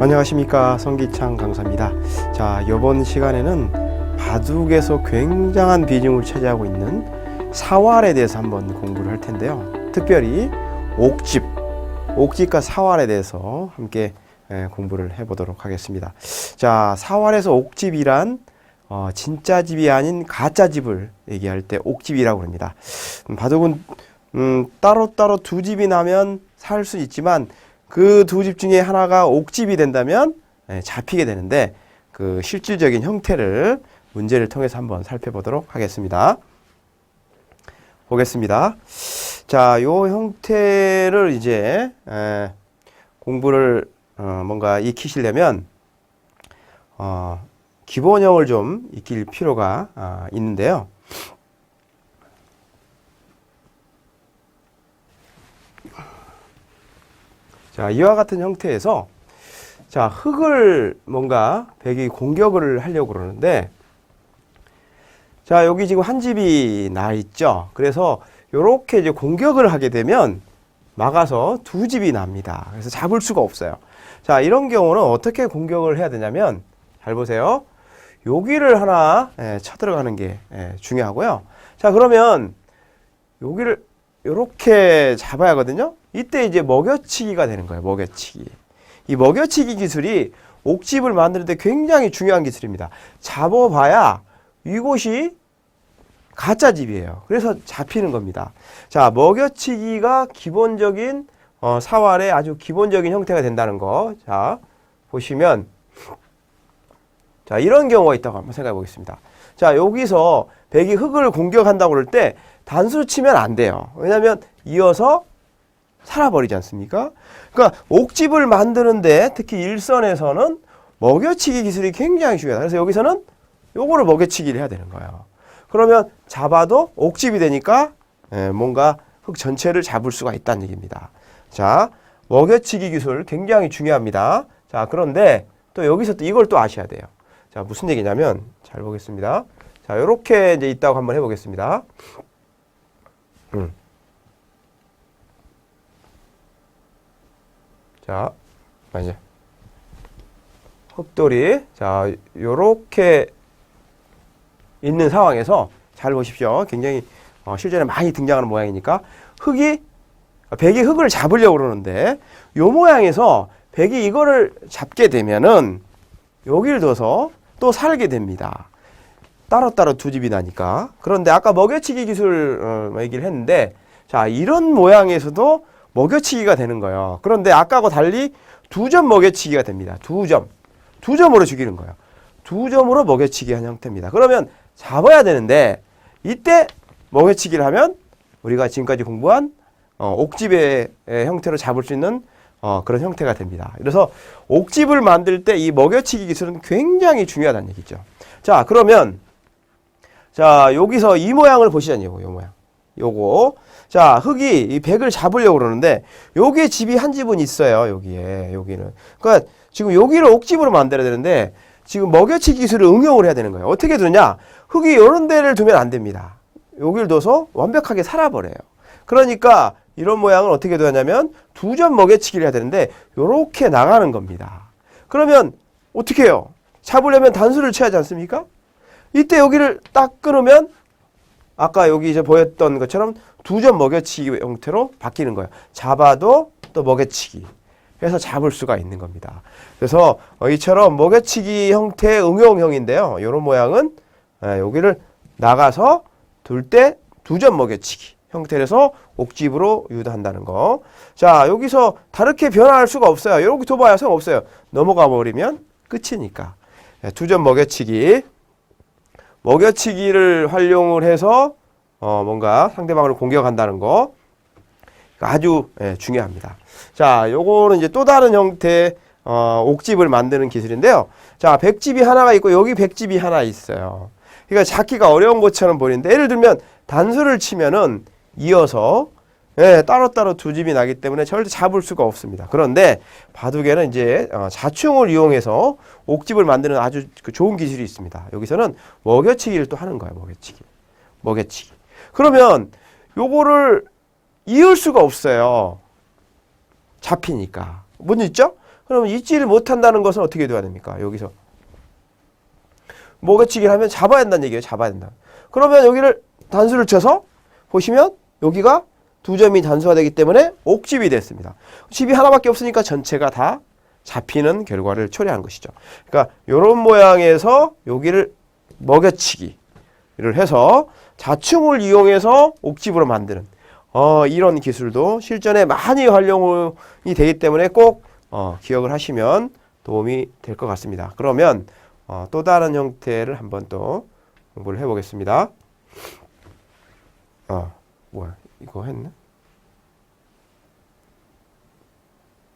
안녕하십니까 성기창 강사입니다. 자 이번 시간에는 바둑에서 굉장한 비중을 차지하고 있는 사활에 대해서 한번 공부를 할 텐데요. 특별히 옥집, 옥집과 사활에 대해서 함께 예, 공부를 해보도록 하겠습니다. 자 사활에서 옥집이란 어, 진짜 집이 아닌 가짜 집을 얘기할 때 옥집이라고 합니다. 음, 바둑은 음, 따로따로 두 집이 나면 살 수 있지만 그 두 집 중에 하나가 옥집이 된다면 예, 잡히게 되는데 그 실질적인 형태를 문제를 통해서 한번 살펴보도록 하겠습니다. 보겠습니다. 자, 요 형태를 이제 에, 공부를 어, 뭔가 익히시려면 어, 기본형을 좀 익힐 필요가 아, 있는데요. 자, 이와 같은 형태에서 자, 흙을 뭔가 백이 공격을 하려고 그러는데 자, 여기 지금 한 집이 나 있죠. 그래서 요렇게 이제 공격을 하게 되면 막아서 두 집이 납니다. 그래서 잡을 수가 없어요. 자, 이런 경우는 어떻게 공격을 해야 되냐면 잘 보세요. 여기를 하나 예, 쳐들어가는 게 예, 중요하고요. 자, 그러면 여기를 요렇게 잡아야 하거든요. 이때 이제 먹여치기가 되는 거예요. 먹여치기. 이 먹여치기 기술이 옥집을 만드는데 굉장히 중요한 기술입니다. 잡아봐야 이곳이 가짜 집이에요. 그래서 잡히는 겁니다. 자, 먹여치기가 기본적인 어, 사활의 아주 기본적인 형태가 된다는 거. 자, 보시면 자, 이런 경우가 있다고 한번 생각해 보겠습니다. 자, 여기서 백이 흙을 공격한다고 그럴 때 단수를 치면 안 돼요. 왜냐하면 이어서 살아버리지 않습니까? 그러니까 옥집을 만드는데 특히 일선에서는 먹여치기 기술이 굉장히 중요하다. 그래서 여기서는 요거를 먹여치기를 해야 되는 거예요. 그러면 잡아도 옥집이 되니까 예, 뭔가 흙 전체를 잡을 수가 있다는 얘기입니다. 자, 먹여치기 기술 굉장히 중요합니다. 자, 그런데 또 여기서 또 이걸 또 아셔야 돼요. 자, 무슨 얘기냐면 잘 보겠습니다. 자, 요렇게 이제 있다고 한번 해 보겠습니다. 음. 자, 아, 이제 흑돌이 자, 요렇게 있는 상황에서 잘 보십시오. 굉장히 어, 실전에 많이 등장하는 모양이니까 흙이 백이 흙을 잡으려고 그러는데 요 모양에서 백이 이거를 잡게 되면은 여기를 둬서 또 살게 됩니다. 따로따로 두 집이 나니까. 그런데 아까 먹여치기 기술 어, 얘기를 했는데 자 이런 모양에서도 먹여치기가 되는 거예요. 그런데 아까하고 달리 두 점 먹여치기가 됩니다. 두 점. 두 점으로 죽이는 거예요. 두 점으로 먹여치기 한 형태입니다. 그러면 잡아야 되는데 이때 먹여치기를 하면 우리가 지금까지 공부한 어, 옥집의 의 형태로 잡을 수 있는 어, 그런 형태가 됩니다. 그래서 옥집을 만들 때 이 먹여치기 기술은 굉장히 중요하다는 얘기죠. 자, 그러면 자, 여기서 이 모양을 보시자니요. 요 모양. 요거. 자, 흙이 이 백을 잡으려고 그러는데 여기에 집이 한 집은 있어요. 여기에. 여기는. 그러니까 지금 여기를 옥집으로 만들어야 되는데 지금 먹여치기 기술을 응용을 해야 되는 거예요. 어떻게 두냐? 흙이 이런 데를 두면 안 됩니다. 여기를 둬서 완벽하게 살아버려요. 그러니까 이런 모양을 어떻게 두냐면 두 점 먹여치기를 해야 되는데 요렇게 나가는 겁니다. 그러면 어떻게 해요? 잡으려면 단수를 쳐야지 않습니까? 이때 여기를 딱 끊으면 아까 여기 이제 보였던 것처럼 두 점 먹여치기 형태로 바뀌는 거예요. 잡아도 또 먹여치기. 해서 잡을 수가 있는 겁니다. 그래서 어, 이처럼 먹여치기 형태의 응용형인데요. 이런 모양은 예, 여기를 나가서 둘 때 두 점 먹여치기 형태에서 옥집으로 유도한다는 거. 자 여기서 다르게 변화할 수가 없어요. 이렇게 둬봐야 소용 없어요. 넘어가 버리면 끝이니까 예, 두점 먹여치기. 먹여치기를 활용을 해서 어, 뭔가 상대방을 공격한다는 거 아주 예, 중요합니다. 자, 요거는 이제 또 다른 형태의 어, 옥집을 만드는 기술인데요. 자, 백집이 하나가 있고 여기 백집이 하나 있어요. 그러니까 잡기가 어려운 것처럼 보이는데 예를 들면 단수를 치면은 이어서 예, 따로따로 두 집이 나기 때문에 절대 잡을 수가 없습니다. 그런데 바둑에는 이제 어, 자충을 이용해서 옥집을 만드는 아주 그 좋은 기술이 있습니다. 여기서는 먹여치기를 또 하는 거예요. 먹여치기. 먹여치기. 그러면 요거를 이을 수가 없어요. 잡히니까. 뭔 있죠? 그러면 잊지를 못한다는 것은 어떻게 돼야 됩니까? 여기서. 먹여치기를 하면 잡아야 된다는 얘기예요. 잡아야 된다. 그러면 여기를 단수를 쳐서 보시면 여기가 두 점이 단수가 되기 때문에 옥집이 됐습니다. 집이 하나밖에 없으니까 전체가 다 잡히는 결과를 초래한 것이죠. 그러니까 이런 모양에서 여기를 먹여치기를 해서 자충을 이용해서 옥집으로 만드는 어, 이런 기술도 실전에 많이 활용이 되기 때문에 꼭 어, 기억을 하시면 도움이 될 것 같습니다. 그러면 어, 또 다른 형태를 한번 또 공부를 해보겠습니다. 어, 뭐야, 이거 했나?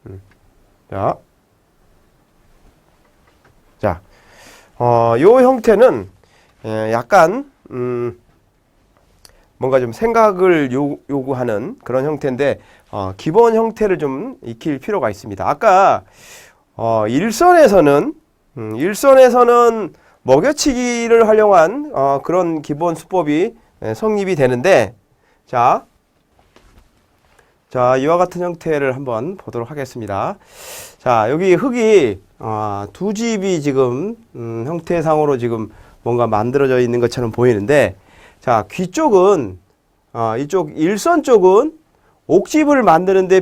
음. 자, 자, 어, 요 형태는 에, 약간 음, 뭔가 좀 생각을 요, 요구하는 그런 형태인데 어, 기본 형태를 좀 익힐 필요가 있습니다. 아까 어, 일선에서는 음, 일선에서는 먹여치기를 활용한 어, 그런 기본 수법이 에, 성립이 되는데 자, 자 이와 같은 형태를 한번 보도록 하겠습니다. 자 여기 흙이 어, 두 집이 지금 음, 형태상으로 지금 뭔가 만들어져 있는 것처럼 보이는데 자 귀 쪽은 어, 이쪽 일선 쪽은 옥집을 만드는데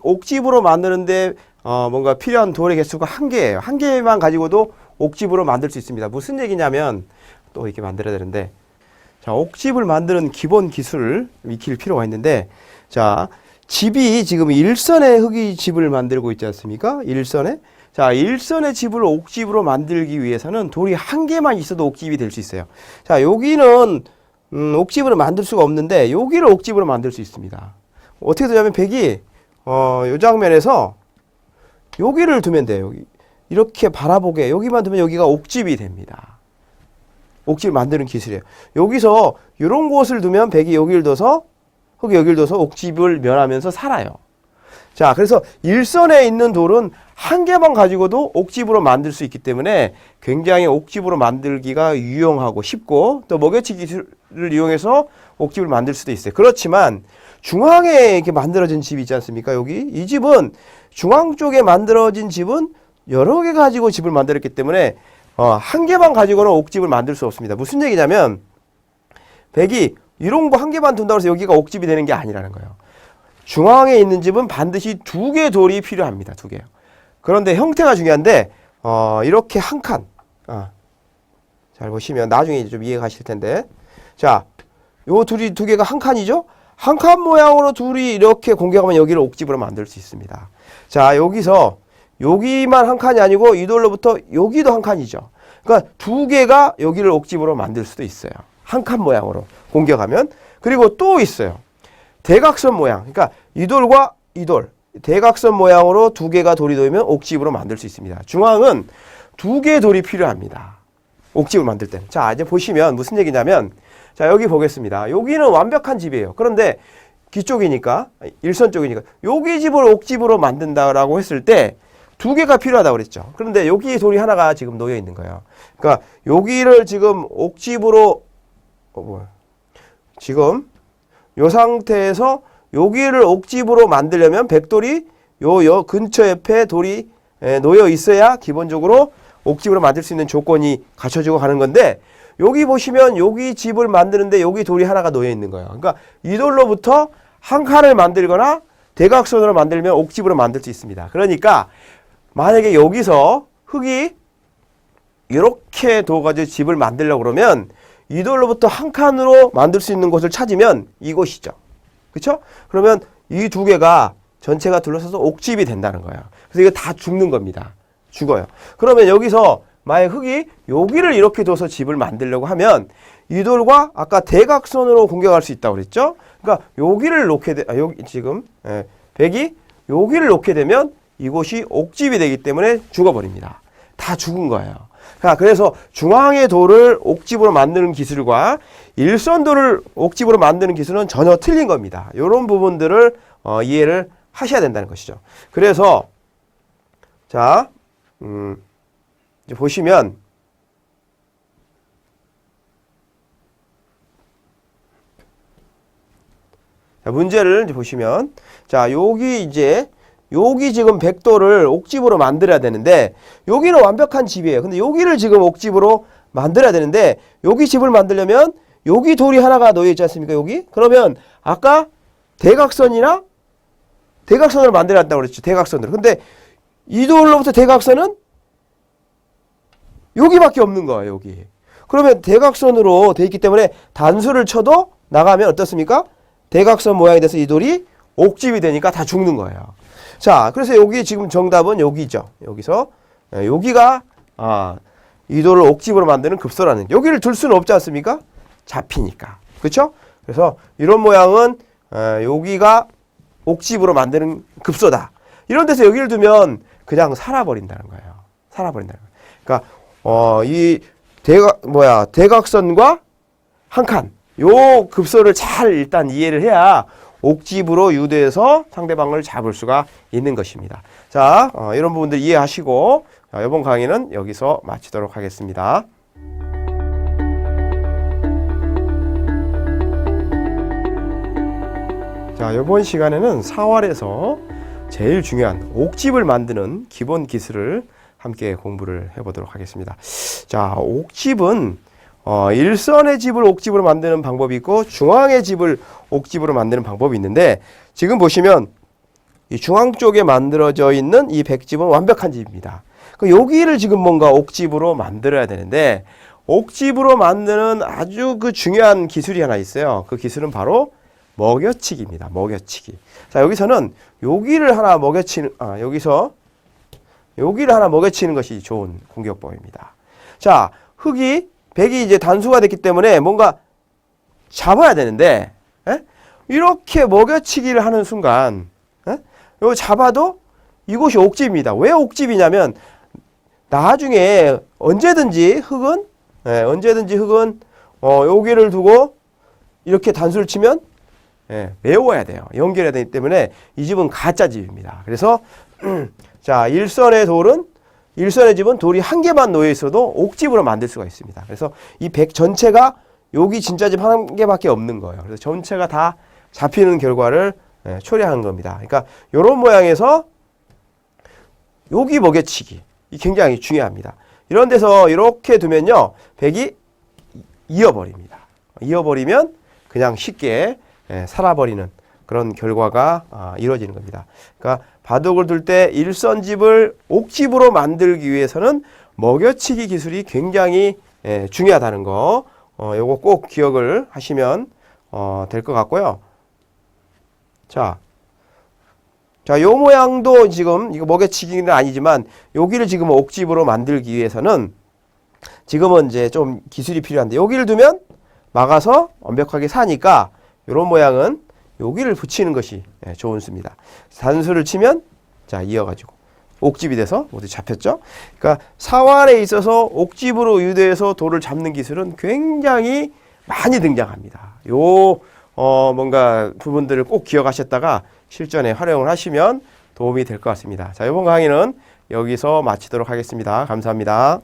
옥집으로 만드는데 어, 뭔가 필요한 돌의 개수가 한 개예요. 한 개만 가지고도 옥집으로 만들 수 있습니다. 무슨 얘기냐면 또 이렇게 만들어야 되는데 자 옥집을 만드는 기본 기술을 익힐 필요가 있는데 자 집이 지금 일선의 흙이 집을 만들고 있지 않습니까? 일선에 자 일선의 집을 옥집으로 만들기 위해서는 돌이 한 개만 있어도 옥집이 될 수 있어요. 자 여기는 음, 옥집으로 만들 수가 없는데 여기를 옥집으로 만들 수 있습니다. 어떻게 되냐면 백이 어, 요 장면에서 여기를 두면 돼요. 여기. 이렇게 바라보게 여기만 두면 여기가 옥집이 됩니다. 옥집을 만드는 기술이에요. 여기서 이런 곳을 두면 백이 여기를 둬서 흙이 여기를 둬서 옥집을 면하면서 살아요. 자, 그래서 일선에 있는 돌은 한 개만 가지고도 옥집으로 만들 수 있기 때문에 굉장히 옥집으로 만들기가 유용하고 쉽고 또 먹여치기 기술을 이용해서 옥집을 만들 수도 있어요. 그렇지만 중앙에 이렇게 만들어진 집이 있지 않습니까? 여기 이 집은 중앙 쪽에 만들어진 집은 여러 개 가지고 집을 만들었기 때문에 어, 한 개만 가지고는 옥집을 만들 수 없습니다. 무슨 얘기냐면 백이 거한 개만 둔다고 해서 여기가 옥집이 되는 게 아니라는 거예요. 중앙에 있는 집은 반드시 두 개 돌이 필요합니다. 두 개요. 그런데 형태가 중요한데 어, 이렇게 한 칸. 아, 잘 보시면 나중에 좀 이해가실 텐데. 자, 요 둘이 두 개가 한 칸이죠? 한 칸 모양으로 둘이 이렇게 공격하면 여기를 옥집으로 만들 수 있습니다. 자, 여기서 여기만 한 칸이 아니고 이 돌로부터 여기도 한 칸이죠. 그러니까 두 개가 여기를 옥집으로 만들 수도 있어요. 한 칸 모양으로 공격하면. 그리고 또 있어요. 대각선 모양. 그러니까 이 돌과 이 돌. 대각선 모양으로 두 개가 돌이 놓이면 옥집으로 만들 수 있습니다. 중앙은 두 개의 돌이 필요합니다. 옥집을 만들 때는. 자, 이제 보시면 무슨 얘기냐면 자, 여기 보겠습니다. 여기는 완벽한 집이에요. 그런데 뒤쪽이니까 일선 쪽이니까 여기 집을 옥집으로 만든다라고 했을 때 두 개가 필요하다고 그랬죠. 그런데 여기 돌이 하나가 지금 놓여 있는 거예요. 그러니까 여기를 지금 옥집으로 어, 뭐야. 지금 요 상태에서 여기를 옥집으로 만들려면 백돌이 요, 요 근처 옆에 돌이 에, 놓여 있어야 기본적으로 옥집으로 만들 수 있는 조건이 갖춰지고 가는 건데 여기 보시면 여기 집을 만드는데 여기 돌이 하나가 놓여 있는 거예요. 그러니까 이 돌로부터 한 칸을 만들거나 대각선으로 만들면 옥집으로 만들 수 있습니다. 그러니까 만약에 여기서 흙이 이렇게 둬가지고 집을 만들려고 그러면 이 돌로부터 한 칸으로 만들 수 있는 곳을 찾으면 이곳이죠. 그렇죠? 그러면 이 두 개가 전체가 둘러서서 옥집이 된다는 거예요. 그래서 이거 다 죽는 겁니다. 죽어요. 그러면 여기서 만약 흙이 여기를 이렇게 둬서 집을 만들려고 하면 이 돌과 아까 대각선으로 공격할 수 있다고 그랬죠? 그러니까 여기를 놓게 되, 아, 여기 지금 예, 백이 여기를 놓게 되면 이곳이 옥집이 되기 때문에 죽어버립니다. 다 죽은 거예요. 자, 그래서 중앙의 돌을 옥집으로 만드는 기술과 일선 돌을 옥집으로 만드는 기술은 전혀 틀린 겁니다. 이런 부분들을 어, 이해를 하셔야 된다는 것이죠. 그래서 자, 음, 이제 보시면 자, 문제를 이제 보시면 자, 여기 이제 여기 지금 백도를 옥집으로 만들어야 되는데 여기는 완벽한 집이에요. 근데 여기를 지금 옥집으로 만들어야 되는데 여기 집을 만들려면 여기 돌이 하나가 놓여 있지 않습니까? 여기? 그러면 아까 대각선이나 대각선을 만들어야 한다고 그랬죠. 대각선으로. 근데 이 돌로부터 대각선은 여기밖에 없는 거예요. 여기. 그러면 대각선으로 돼 있기 때문에 단수를 쳐도 나가면 어떻습니까? 대각선 모양이 돼서 이 돌이 옥집이 되니까 다 죽는 거예요. 자, 그래서 여기 지금 정답은 여기죠. 여기서 예, 여기가 아, 이 돌을 옥집으로 만드는 급소라는 여기를 둘 수는 없지 않습니까? 잡히니까. 그렇죠? 그래서 이런 모양은 어, 여기가 옥집으로 만드는 급소다. 이런 데서 여기를 두면 그냥 살아버린다는 거예요. 살아버린다는 거예요. 그러니까 어, 이 대각 뭐야 대각선과 한 칸. 요 급소를 잘 일단 이해를 해야 옥집으로 유도해서 상대방을 잡을 수가 있는 것입니다. 자, 어, 이런 부분들 이해하시고 자, 이번 강의는 여기서 마치도록 하겠습니다. 자, 이번 시간에는 4월에서 제일 중요한 옥집을 만드는 기본 기술을 함께 공부를 해보도록 하겠습니다. 자, 옥집은 어, 일선의 집을 옥집으로 만드는 방법이 있고 중앙의 집을 옥집으로 만드는 방법이 있는데 지금 보시면 이 중앙 쪽에 만들어져 있는 이 백집은 완벽한 집입니다. 그 여기를 지금 뭔가 옥집으로 만들어야 되는데 옥집으로 만드는 아주 그 중요한 기술이 하나 있어요. 그 기술은 바로 먹여치기입니다. 먹여치기. 자, 여기서는 여기를 하나 먹여치는, 아, 여기서 여기를 하나 먹여치는 것이 좋은 공격법입니다. 자, 흙이, 백이 이제 단수가 됐기 때문에 뭔가 잡아야 되는데, 에? 이렇게 먹여치기를 하는 순간, 에? 요 잡아도 이곳이 옥집입니다. 왜 옥집이냐면, 나중에 언제든지 흙은, 예, 언제든지 흙은, 어, 여기를 두고 이렇게 단수를 치면 예, 외워야 돼요. 연결해야 되기 때문에 이 집은 가짜 집입니다. 그래서 자 일선의 돌은 일선의 집은 돌이 한 개만 놓여 있어도 옥집으로 만들 수가 있습니다. 그래서 이 백 전체가 여기 진짜 집 한 개밖에 없는 거예요. 그래서 전체가 다 잡히는 결과를 예, 초래하는 겁니다. 그러니까 이런 모양에서 여기 먹여치기 이 굉장히 중요합니다. 이런 데서 이렇게 두면요 백이 이어버립니다. 이어버리면 그냥 쉽게 예, 살아버리는 그런 결과가 아, 이루어지는 겁니다. 그러니까 바둑을 둘 때 일선집을 옥집으로 만들기 위해서는 먹여치기 기술이 굉장히 예, 중요하다는 거, 어, 요거 꼭 기억을 하시면 어, 될 것 같고요. 자, 자, 요 모양도 지금 이거 먹여치기는 아니지만 여기를 지금 옥집으로 만들기 위해서는 지금은 이제 좀 기술이 필요한데 여기를 두면 막아서 완벽하게 사니까 이런 모양은 여기를 붙이는 것이 예, 좋은 수입니다. 단수를 치면 자 이어가지고 옥집이 돼서 모두 잡혔죠. 그러니까 사활에 있어서 옥집으로 유도해서 돌을 잡는 기술은 굉장히 많이 등장합니다. 요 어, 뭔가 부분들을 꼭 기억하셨다가 실전에 활용을 하시면 도움이 될 것 같습니다. 자 이번 강의는 여기서 마치도록 하겠습니다. 감사합니다.